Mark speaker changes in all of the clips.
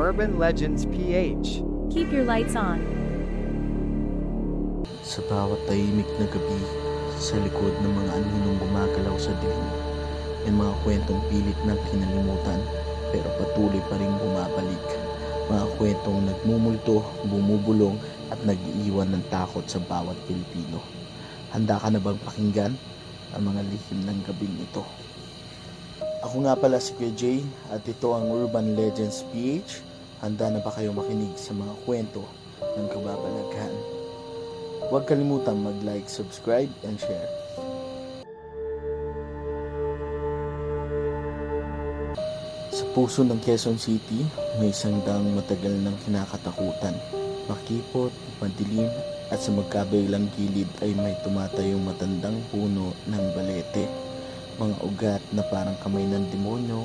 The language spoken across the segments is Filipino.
Speaker 1: Urban Legends PH.
Speaker 2: Keep your lights on.
Speaker 3: Sa bawat tahimik na gabi, sa likod ng mga aninong gumagalaw sa dilim, may mga kwentong pilit na kinalimutan pero patuloy pa rin bumabalik. Mga kwentong nagmumulto, bumubulong at nag-iiwan ng takot sa bawat Pilipino. Handa ka na bang pakinggan ang mga lihim ng gabing ito? Ako nga pala si Kuya Jay at ito ang Urban Legends PH. Handa na ba kayo makinig sa mga kwento ng kababalaghan? Huwag kalimutan mag-like, subscribe, and share. Sa puso ng Quezon City, may isang daang matagal ng kinakatakutan. Makipot, madilim, at sa magkabilang gilid ay may tumatayong matandang puno ng balete. Mga ugat na parang kamay ng demonyo,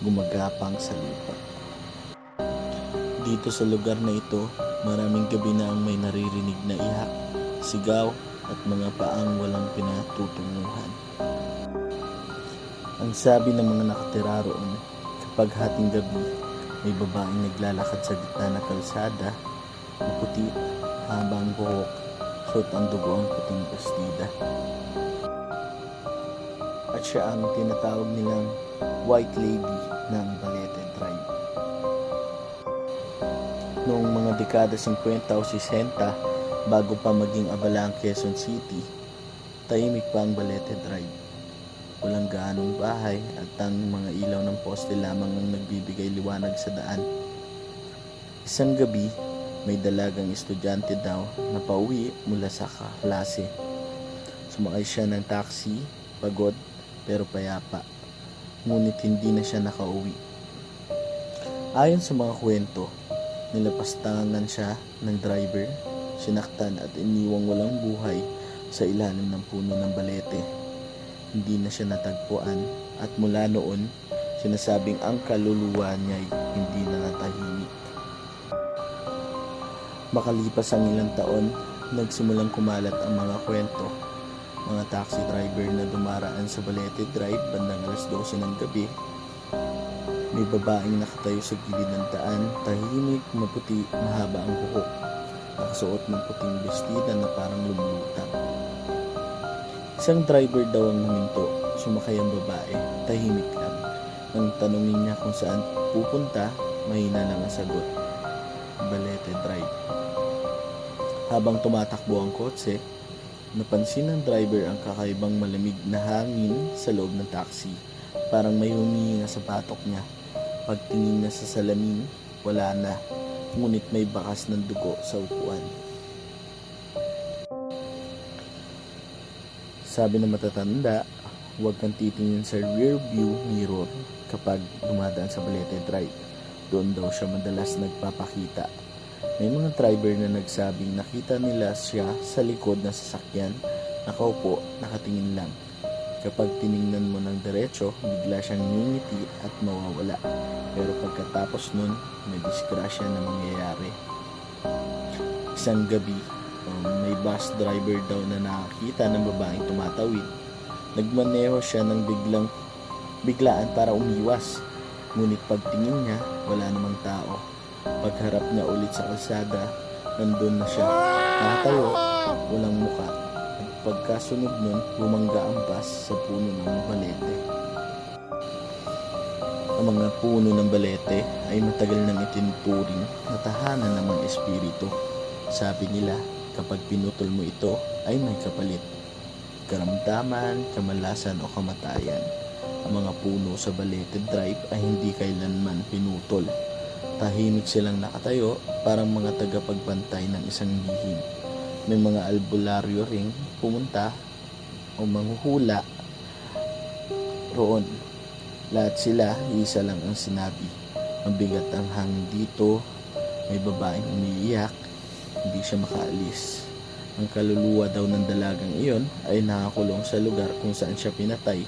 Speaker 3: gumagapang sa lupa. Dito sa lugar na ito, maraming gabi na ang may naririnig na iyak, sigaw, at mga paang walang pinatutunguhan. Ang sabi ng mga nakatira roon, kapag hating gabi, may babaeng naglalakad sa gitna ng kalsada, maputi, habang buhok, suot ang dugo ang puting bastida. At siya ang tinatawag nilang White Lady ng Balete Tribe. Noong mga dekada 50 o 60, bago pa maging abala ang Quezon City, tahimik pa ang Balete Drive. Walang gaanong bahay at ang mga ilaw ng poste lamang ang nagbibigay liwanag sa daan. Isang gabi, may dalagang estudyante daw na pauwi mula sa klase. Sumakay siya ng taxi, pagod pero payapa. Ngunit hindi na siya nakauwi. Ayon sa mga kwento, nilapastangan siya ng driver, sinaktan at iniwang walang buhay sa ilalim ng puno ng balete. Hindi na siya natagpuan at mula noon, sinasabing ang kaluluwa niya ay hindi na natahimik. Makalipas ang ilang taon, nagsimulang kumalat ang mga kwento. Mga taxi driver na dumaraan sa Balete Drive bandang alas 12 ng gabi. May babaeng nakatayo sa gilid ng daan, tahimik, maputi, mahaba ang buhok. Nakasuot ng puting bestida na parang lumulutang. Isang driver daw ang huminto, sumakay ang babae, tahimik lang. Nang tanungin niya kung saan pupunta, mahina lang ang sagot. Balete Drive. Habang tumatakbo ang kotse, napansin ng driver ang kakaibang malamig na hangin sa loob ng taxi. Parang may humihinga sa patok niya. Pagtingin niya sa salamin, wala na. Ngunit may bakas ng dugo sa upuan. Sabi ng matatanda, huwag kang titingin sa rear view mirror kapag dumadaan sa Balete Drive. Doon daw siya madalas nagpapakita. May mga driver na nagsabing nakita nila siya sa likod ng sasakyan, nakaupo, nakatingin lang. Kapag tiningnan mo ng diretso, bigla siyang ngingiti at mawawala. Pero pagkatapos nun, may disgrasya na mangyayari. Isang gabi, um, may bus driver daw na nakakita ng babaeng tumatawid. Nagmaneho siya ng biglang biglaan para umiwas. Ngunit pagtingin niya, wala namang tao. Pagharap niya ulit sa kalsada, nandun na siya. Nakatayo, walang muka. At pagkasunod nun, bumangga ang bus sa puno ng balete. Ang mga puno ng balete ay matagal nang itinuturing na tahanan ng mga espiritu. Sabi nila, kapag pinutol mo ito, ay may kapalit. Karamdaman, kamalasan o kamatayan. Ang mga puno sa Balete Drive ay hindi kailanman pinutol. Tahimik silang nakatayo parang mga tagapagbantay ng isang lihim. May mga albularyo ring pumunta o manghuhula roon. Lahat sila, isa lang ang sinabi. Mabigat ang hangin dito, may babaeng umiiyak, hindi siya makaalis. Ang kaluluwa daw ng dalagang iyon ay nakakulong sa lugar kung saan siya pinatay.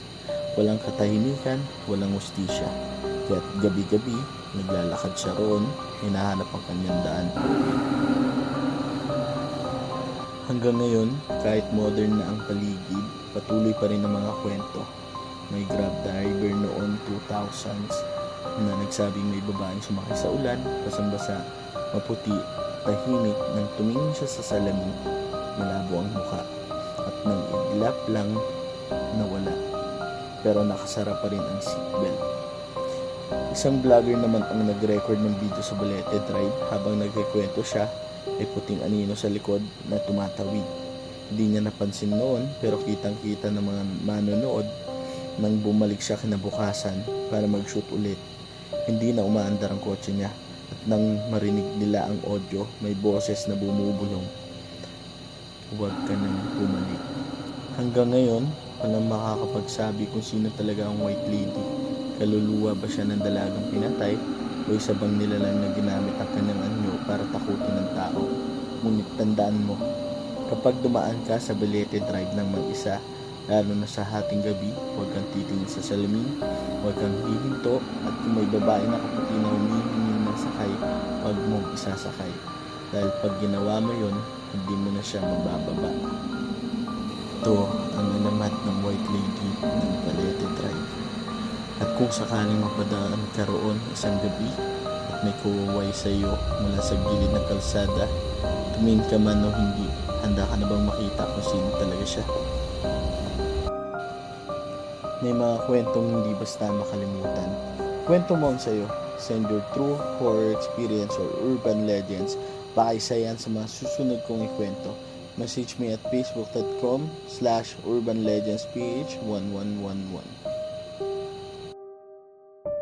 Speaker 3: Walang katahimikan, walang ustisya. Kaya't gabi-gabi, naglalakad siya roon, hinahanap ang kanyang daan. Hanggang ngayon, kahit modern na ang paligid, patuloy pa rin ang mga kwento. May grab driver noon 2000s na nagsabing may babaeng sumakay sa ulan, basang-basa, maputi, tahimik nang tumingin siya sa salamin, malabo ang muka at nang iglap lang nawala. Pero nakasara pa rin ang seatbelt. Isang vlogger naman ang nag-record ng video sa Balete Drive habang nagkikwento siya ay puting anino sa likod na tumatawid. Hindi niya napansin noon pero kitang kita ng mga manonood nang bumalik siya kinabukasan para mag-shoot ulit. Hindi na umaandar ang kotse niya at nang marinig nila ang audio may boses na bumubulong. Huwag ka nang bumalik. Hanggang ngayon, walang makakapagsabi kung sino talaga ang white lady. Kaluluwa ba siya ng dalagang pinatay o isa bang nilalang na ginamit ang kanyang anyo para takutin ng tao? Ngunit tandaan mo, kapag dumaan ka sa Balete Drive ng mag-isa, lalo na sa hating gabi, huwag kang titingin sa salamin, huwag kang hihinto, at kung may babae na kaputi na humihingi ng sakay, huwag mong isasakay. Dahil pag ginawa mo yon, hindi mo na siya mabababa. Ito ang alamat ng White Lady ng Balete Drive. At kung sakaling mapadaan ka roon isang gabi at may kuwaway sa iyo mula sa gilid ng kalsada, tumingin ka man o hindi, handa ka na bang makita kung sino talaga siya? May mga kwentong hindi basta makalimutan. Kwento mo ang sayo. Send your true horror experience or urban legends. Paisa yan sa mga susunod kong ikwento. Message me at facebook.com slash urbanlegendsph1111